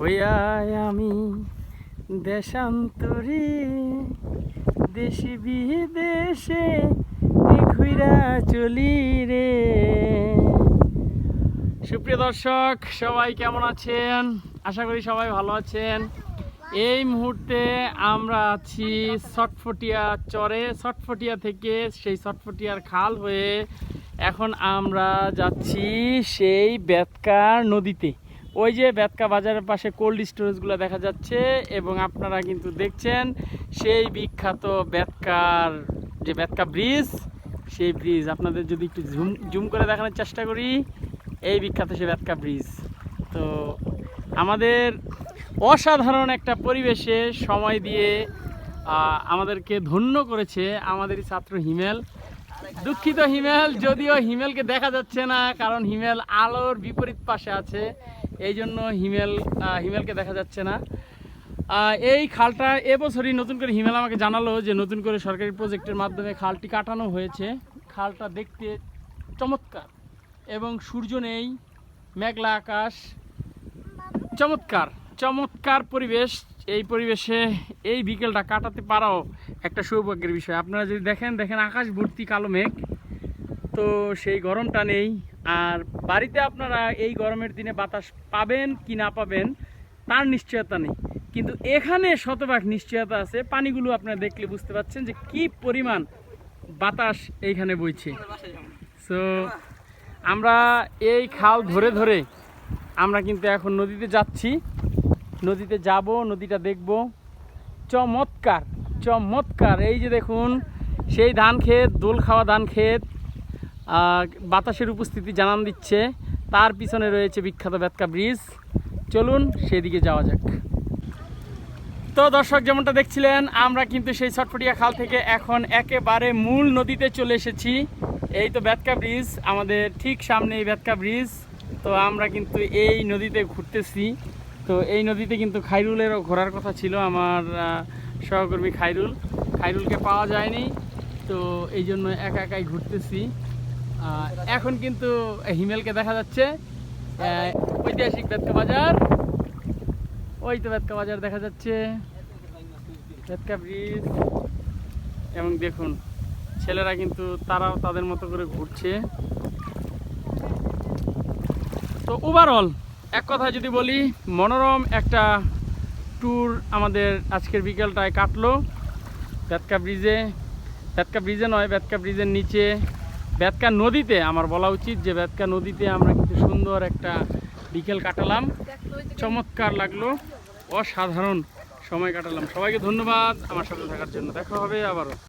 হইয়া আমি দেশান্তরে, দেশি বিদেশে ঘুরা চলি রে। সুপ্রিয় দর্শক, সবাই কেমন আছেন? আশা করি সবাই ভালো আছেন। এই মুহূর্তে আমরা আছি ছটফটিয়া চরে। ছটফটিয়া থেকে সেই ছটফটিয়ার খাল হয়ে এখন আমরা যাচ্ছি সেই বেতকার নদীতে। ওই যে বেতকা বাজারের পাশে কোল্ড স্টোরেজগুলো দেখা যাচ্ছে এবং আপনারা কিন্তু দেখছেন সেই বিখ্যাত বেতকার যে বেতকা ব্রিজ সেই ব্রিজ আপনাদের যদি একটু জুম জুম করে দেখানোর চেষ্টা করি, এই বিখ্যাত সে বেতকা ব্রিজ তো আমাদের অসাধারণ একটা পরিবেশে সময় দিয়ে আমাদেরকে ধন্য করেছে আমাদেরই ছাত্র হিমেল। দুঃখিত হিমেল, যদিও হিমেলকে দেখা যাচ্ছে না, কারণ হিমেল আলোর বিপরীত পাশে আছে। এই জন্য হিমেল হিমেলকে দেখা যাচ্ছে না। এই খালটা এবছরই নতুন করে হিমেল আমাকে জানালো যে নতুন করে সরকারি প্রজেক্টের মাধ্যমে খালটি কাটানো হয়েছে। খালটা দেখতে চমৎকার এবং সূর্য নেই, মেঘলা আকাশ। চমৎকার চমৎকার পরিবেশ। এই পরিবেশে এই বিকেলটা কাটাতে পারাও একটা সৌভাগ্যের বিষয়। আপনারা যদি দেখেন দেখেন আকাশ ভর্তি কালো মেঘ। তো সেই গরমটা নেই। আর বাড়িতে আপনারা এই গরমের দিনে বাতাস পাবেন কি না পাবেন, তার নিশ্চয়তা নেই। কিন্তু এখানে শতভাগ নিশ্চয়তা আছে। পানিগুলো আপনারা দেখলে বুঝতে পারছেন যে কি পরিমাণ বাতাস এইখানে বইছে। সো আমরা এই খাল ধরে ধরে আমরা কিন্তু এখন নদীতে যাচ্ছি। নদীতে যাব, নদীটা দেখব। চমৎকার! চমৎকার। এই যে দেখুন, সেই ধান ক্ষেত, দোল খাওয়া ধান ক্ষেত বাতাসের উপস্থিতি জানান দিচ্ছে। তার পিছনে রয়েছে বিখ্যাত বেতকা ব্রিজ। চলুন সেদিকে যাওয়া যাক। তো দর্শক, যেমনটা দেখছিলেন, আমরা কিন্তু সেই ছটফটিয়া খাল থেকে এখন একেবারে মূল নদীতে চলে এসেছি। এই তো বেতকা ব্রিজ, আমাদের ঠিক সামনে এই বেতকা ব্রিজ। তো আমরা কিন্তু এই নদীতে ঘুরতেছি। তো এই নদীতে কিন্তু খাইরুলেরও ঘোরার কথা ছিল। আমার সহকর্মী খাইরুল। খাইরুলকে পাওয়া যায়নি, তো এই জন্য একা একাই ঘুরতেছি। এখন কিন্তু হিমেলকে দেখা যাচ্ছে। ঐতিহাসিক বেতকা বাজার ওই তো বেতকা বাজার দেখা যাচ্ছে। বেতকা ব্রিজ। এবং দেখুন, ছেলেরা কিন্তু তারাও তাদের মতো করে ঘুরছে। তো ওভারঅল এক কথায় যদি বলি, মনোরম একটা ট্যুর আমাদের আজকের বিকেলটায় কাটলো। বেতকা ব্রিজে বেতকা ব্রিজে নয় বেতকা ব্রিজের নিচে বেতকা নদীতে আমার বলা উচিত যে বেতকা নদীতে আমরা কিন্তু সুন্দর একটা বিকেল কাটালাম। চমৎকার লাগল, অসাধারণ সময় কাটালাম। সবাইকে ধন্যবাদ, আমার সাথে থাকার জন্য। দেখা হবে আবারও।